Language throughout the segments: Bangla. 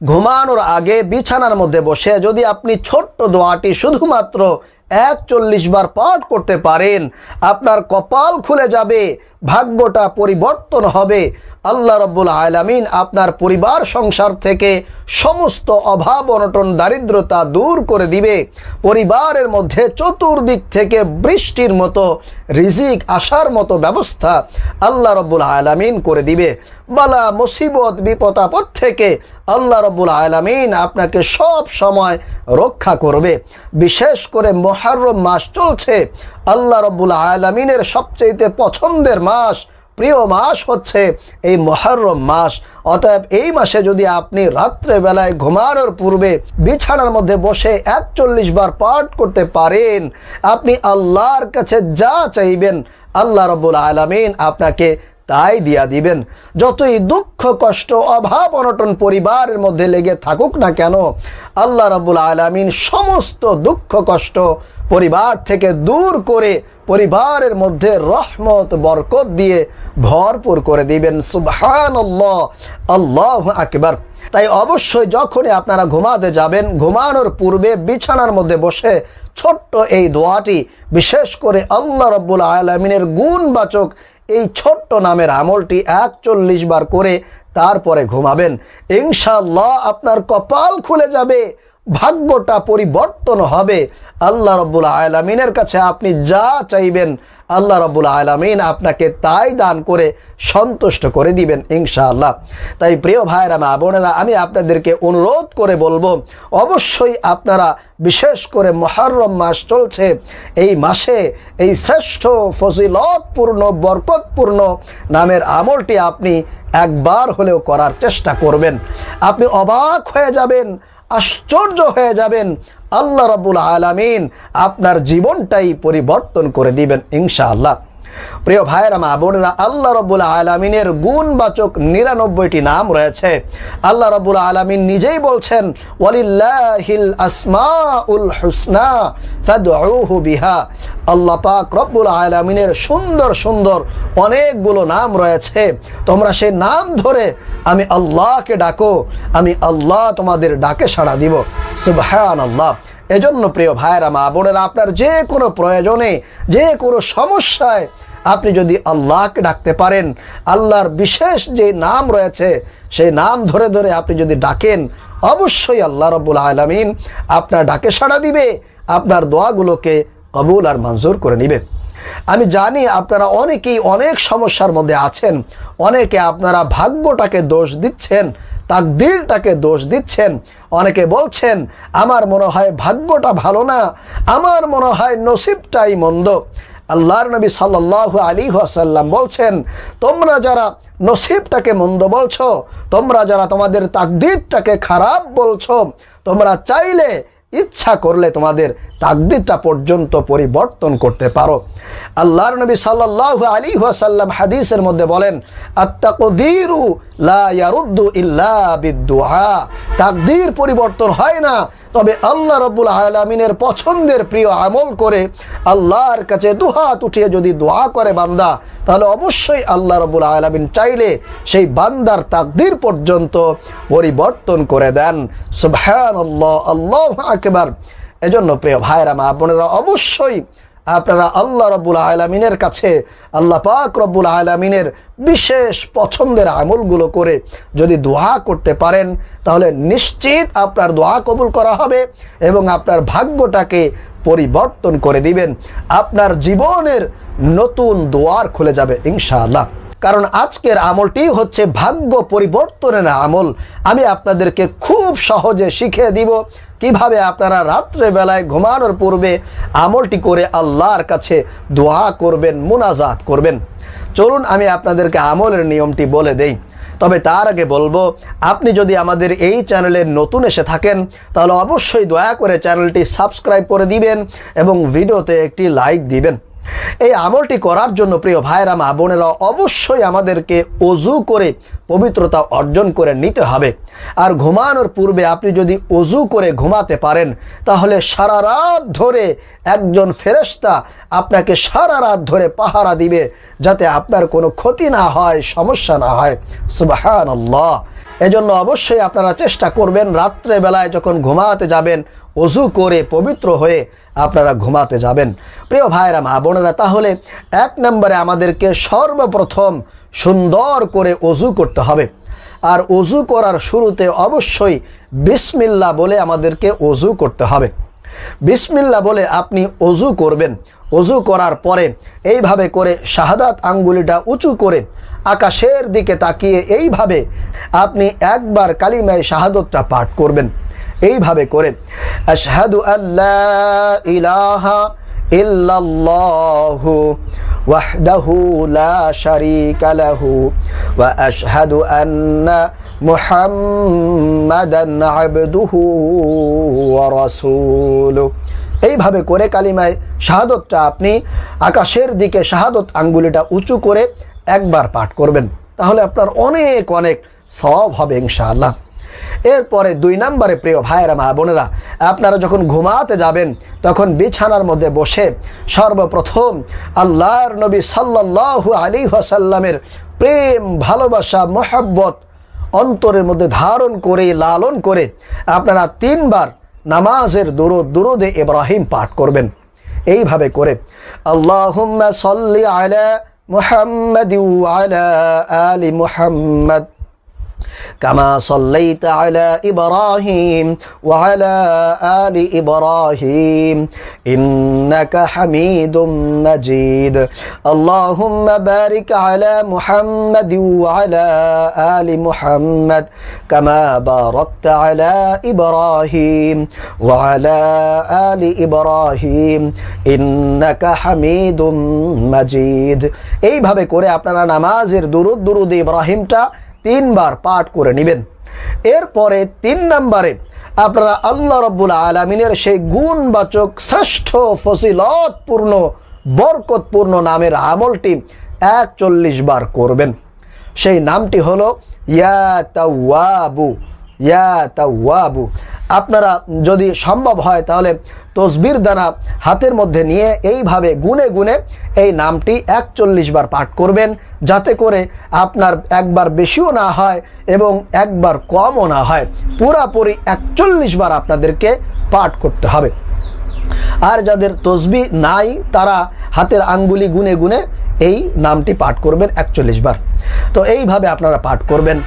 ঘুমানোর আগে বিছানার মধ্যে বসে যদি আপনি ছোট্ট দোয়াটি শুধুমাত্র একচল্লিশ বার পাঠ করতে পারেন, আপনার কপাল খুলে যাবে। ভাগ্যটা পরিবর্তন হবে। আল্লাহ রব্বুল আলামিন আপনার পরিবার, সংসার থেকে সমস্ত অভাব, অনটন, দারিদ্রতা দূর করে দিবে। পরিবারের মধ্যে চতুর্দিক থেকে বৃষ্টির মতো রিজিক আসার মতো ব্যবস্থা আল্লাহ রব্বুল আলামিন করে দিবে। বালা, মুসিবত বিপদাপদ থেকে আল্লাহ রব্বুল আলামিন আপনাকে সব সময় রক্ষা করবে। বিশেষ করে মহারম মাস চলছে। আল্লাহ রব্বুল আলামিনের সবচেয়ে পছন্দের মাস, প্রিয় মাস হচ্ছে এই মহরম মাস। অতএব এই মাসে যদি আপনি রাত্রেবেলায় ঘুমানোর পূর্বে বিছানার মধ্যে বসে একচল্লিশ বার পাঠ করতে পারেন, আপনি আল্লাহর কাছে যা চাইবেন, আল্লাহ রবুল আলমিন আপনাকে তাই দিয়া দিবেন। যতই দুঃখ, কষ্ট, অভাব, অনটন পরিবারের মধ্যে লেগে থাকুক না কেন, আল্লাহ রাব্বুল আলামিন সমস্ত দুঃখ, কষ্ট পরিবার থেকে দূর করে পরিবারের মধ্যে রহমত, বরকত দিয়ে ভরপুর করে দিবেন। সুবহান আল্লাহ আকবার। তাই অবশ্যই যখনই আপনারা ঘুমাতে যাবেন, ঘুমানোর পূর্বে বিছানার মধ্যে বসে ছোট্ট এই দোয়াটি, বিশেষ করে আল্লাহ রব্বুল আলমিনের গুণবাচক এই ছোট্ট নামের আমলটি একচল্লিশ বার করে তারপরে ঘুমাবেন। ইনশাল্লাহ আপনার কপাল খুলে যাবে। ভাগ্যটা পরিবর্তন হবে। আল্লাহ রব্বুল আলমিনের কাছে আপনি যা চাইবেন, আল্লাহ রব্বুল আলমিন আপনাকে তাই দান করে সন্তুষ্ট করে দিবেন ইনশাআল্লাহ। তাই প্রিয় ভাইরা মা বোনেরা, আমি আপনাদেরকে অনুরোধ করে বলব, অবশ্যই আপনারা বিশেষ করে মহরম মাস চলছে। এই মাসে এই শ্রেষ্ঠ, ফজিলতপূর্ণ, বরকতপূর্ণ নামের আমলটি আপনি একবার হলেও করার চেষ্টা করবেন। আপনি অবাক হয়ে যাবেন আশ্চর্য হয়ে যাবেন। আল্লাহ রাবুল আলামিন আপনার জীবনটাই পরিবর্তন করে দিবেন ইনশাআল্লাহ। প্রিয় ভাইয়েরা, মা বোনেরা, আল্লাহ রব্বুল আলমিনের গুণবাচক নিরানব্বইটি নাম রয়েছে। আল্লাহ রব্বুল আলমিন নিজেই বলছেন, ওয়ালিল্লাহিল আসমা উল হুসনা বিহা। আল্লাহ পাক রব্বুল আলমিনের সুন্দর সুন্দর অনেকগুলো নাম রয়েছে। তোমরা সেই নাম ধরে আমি আল্লাহকে ডাকো, আমি আল্লাহ তোমাদের ডাকে সাড়া দিব। সুবহান আল্লাহ এজন্য প্রিয় ভাইয়েরা, মা বোনেরা, আপনার যে কোনো প্রয়োজনে, যে কোনো সমস্যায় আপনি যদি আল্লাহকে ডাকতে পারেন, আল্লাহর বিশেষ যে নাম রয়েছে, সেই নাম ধরে ধরে আপনি যদি ডাকেন, অবশ্যই আল্লাহ রব্বুল আলমিন আপনার ডাকে সাড়া দিবে, আপনার দোয়াগুলোকে কবুল আর মঞ্জুর করে নিবে। আমি জানি আপনারা অনেকেই অনেক সমস্যার মধ্যে আছেন, অনেকে আপনারা ভাগ্যটাকে দোষ দিচ্ছেন, তাকদিরটাকে দোষ দিচ্ছেন, অনেকে বলছেন, আমার মনে হয় ভাগ্যটা ভালো না, আমার মনে হয় নসিবটাই মন্দ। আল্লাহর নবী সাল্লাহ আলী আসাল্লাম বলছেন, তোমরা যারা নসিবটাকে মন্দ বলছো, তোমরা যারা তোমাদের তাকদিরটাকে খারাপ বলছো, তোমরা চাইলে ইচ্ছা করলে তোমাদের তাকদিরটা পর্যন্ত পরিবর্তন করতে পারো। আল্লাহর নবী সাল্লাহ আলী ওয়াসাল্লাম হাদিসের মধ্যে বলেন আত্মাকদিরু লা ইল্লা বিদ্দুহা। তাকদির পরিবর্তন হয় না তবে আল্লাহ রব্বুল আলমিনের পছন্দের প্রিয় আমল করে আল্লাহর কাছে দুহাত উঠিয়ে যদি দোয়া করে বান্দা, তাহলে অবশ্যই আল্লাহ রব্বুল আলমিন চাইলে সেই বান্দার তাকদির পর্যন্ত পরিবর্তন করে দেন। সুবহান আল্লাহ আল্লাহ আকবার। এজন্য প্রিয় ভাইরা মা বোনেরা, অবশ্যই আপনারা আল্লাহ রব্বুল আলমিনের কাছে, আল্লাহ পাক রব্বুল আলমিনের বিশেষ পছন্দের আমলগুলো করে যদি দোয়া করতে পারেন, তাহলে নিশ্চিত আপনার দোয়া কবুল করা হবে এবং আপনার ভাগ্যটাকে পরিবর্তন করে দিবেন। আপনার জীবনের নতুন দোয়ার খুলে যাবে ইনশাআল্লাহ। কারণ আজকের আমলটি হচ্ছে ভাগ্য পরিবর্তনের আমল। আমি আপনাদেরকে খুব সহজে শিখিয়ে দিব কীভাবে আপনারা রাত্রে বেলায় ঘুমানোর পূর্বে আমলটি করে আল্লাহর কাছে দোয়া করবেন, মোনাজাত করবেন? চলুন আমি আপনাদেরকে আমলের নিয়মটি বলে দেই। তবে তার আগে বলব, আপনি যদি আমাদের এই চ্যানেলে নতুন এসে থাকেন, তাহলে অবশ্যই দয়া করে চ্যানেলটি সাবস্ক্রাইব করে দিবেন এবং ভিডিওতে একটি লাইক দিবেন। এই আমলটি করার জন্য প্রিয় ভাইরা মা বোনেরা, অবশ্যই আমাদেরকে অজু করে পবিত্রতা অর্জন করে নিতে হবে। আর ঘুমানোর পূর্বে আপনি যদি অজু করে ঘুমাতে পারেন, তাহলে সারা রাত ধরে একজন ফেরেস্তা আপনাকে সারা রাত ধরে পাহারা দিবে, যাতে আপনার কোনো ক্ষতি না হয়, সমস্যা না হয়। সুবাহান আল্লাহ এজন্য অবশ্যই আপনারা চেষ্টা করবেন রাত্রে বেলায় যখন ঘুমাতে যাবেন, অজু করে পবিত্র হয়ে আপনারা ঘুমাতে যাবেন। প্রিয় ভাইরা মা বোনেরা, তাহলে এক নম্বরে আমাদেরকে সর্বপ্রথম সুন্দর করে অজু করতে হবে। আর অজু করার শুরুতে অবশ্যই বিসমিল্লা বলে আমাদেরকে অজু করতে হবে। বিসমিল্লা বলে আপনি অজু করবেন। অজু করার পরে এইভাবে করে শাহাদাত আঙ্গুলিটা উঁচু করে আকাশের দিকে তাকিয়ে এইভাবে আপনি একবার কালিমায় শাহাদতটা পাঠ করবেন। এইভাবে করে ইলাহা এইভাবে করে কালিমায় শাহাদতটা আপনি আকাশের দিকে শাহাদত আঙ্গুলিটা উঁচু করে একবার পাঠ করবেন, তাহলে আপনার অনেক অনেক সব হবে ইনশাআল্লাহ। এরপরে দুই নম্বরে প্রিয় ভাইয়েরা, মা বোনেরা, আপনারা যখন ঘুমাতে যাবেন, তখন বিছানার মধ্যে বসে সর্বপ্রথম আল্লাহর নবী সাল্লাল্লাহু আলী ওয়াসাল্লামের প্রেম, ভালোবাসা, মোহাব্বত অন্তরের মধ্যে ধারণ করে, লালন করে আপনারা তিনবার নামাজের দুরুদ, দুরুদে ইব্রাহিম পাঠ করবেন। এইভাবে করে আল্লাহুম্মা সাল্লি আলা محمد وعلى آل محمد. كما صليت على إبراهيم وعلى آل إبراهيم إنك حميد مجيد اللهم بارك على محمد وعلى آل محمد كما باركت على إبراهيم وعلى آل إبراهيم إنك حميد مجيد এইভাবে করে আপনারা নামাজের দুরুদ দুরুদ ইব্রাহিমটা তিনবার পাঠ করে নেবেন। এরপরে তিন নম্বরে আপনারা আল্লাহ রব্বুল আলমিনের সেই গুণবাচক শ্রেষ্ঠ ফসিলতপূর্ণ, বরকতপূর্ণ নামের আমলটি একচল্লিশ বার করবেন। সেই নামটি হলো ইয়া তাওয়াবু। ইয়া আপনারা যদি সম্ভব হয় তাহলে তসবির দানা হাতের মধ্যে নিয়ে এইভাবে গুনে গুনে এই নামটি একচল্লিশ বার পাঠ করবেন, যাতে করে আপনার একবার বেশিও না হয় এবং একবার কমও না হয়। পুরাপুরি একচল্লিশ বার আপনাদেরকে পাঠ করতে হবে। আর যাদের তসবি নাই, তারা হাতের আঙ্গুলি গুনে গুনে এই নামটি পাঠ করবেন একচল্লিশ বার। তো এইভাবে আপনারা পাঠ করবেন।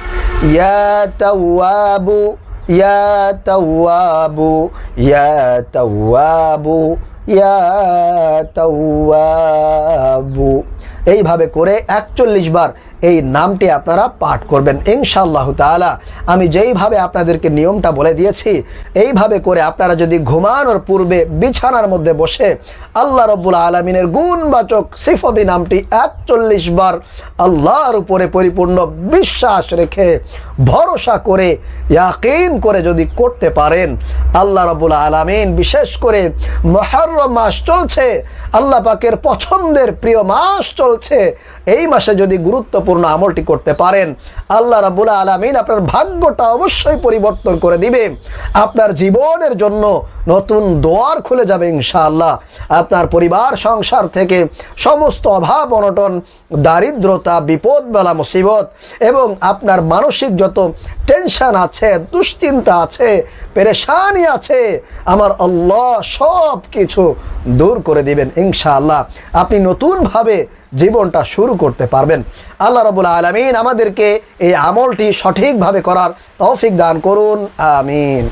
এইভাবে করে একচল্লিশ বার এই নামটি আপনারা পাঠ করবেন। ইনশাআল্লাহ তাআলা, আমি যেইভাবে আপনাদেরকে নিয়মটা বলে দিয়েছি, এইভাবে করে আপনারা যদি ঘুমানোর পূর্বে বিছানার মধ্যে বসে আল্লাহ রব্বুল আলমিনের গুণবাচক সিফতি নামটি একচল্লিশ বার আল্লাহর উপরে পরিপূর্ণ বিশ্বাস রেখে ভরসা করে, ইয়াকিন করে যদি করতে পারেন, আল্লাহ রব্বুল আলমিন বিশেষ করে মহরম মাস চলছে, আল্লাহ পাকের পছন্দের প্রিয় মাস চলছে, এই মাসে যদি গুরুত্বপূর্ণ আমলটি করতে পারেন। আল্লাহ রাবুল আলমিন আপনার ভাগ্যটা অবশ্যই পরিবর্তন করে দিবে। আপনার জীবনের জন্য নতুন দোয়ার খুলে যাবে ইনশাআল্লাহ। আপনার পরিবার, সংসার থেকে সমস্ত অভাব, অনটন, দারিদ্রতা, বিপদ, বেলা, মুসিবত এবং আপনার মানসিক যত টেনশন আছে, দুশ্চিন্তা আছে, পেরেশানি আছে, আমার আল্লাহ সব কিছু দূর করে দিবেন ইনশাআল্লাহ। আপনি নতুনভাবে জীবনটা শুরু করতে পারবেন। আল্লাহ রবুল আলমিন আমাদেরকে এই আমলটি সঠিকভাবে করার তৌফিক দান করুন, আমিন।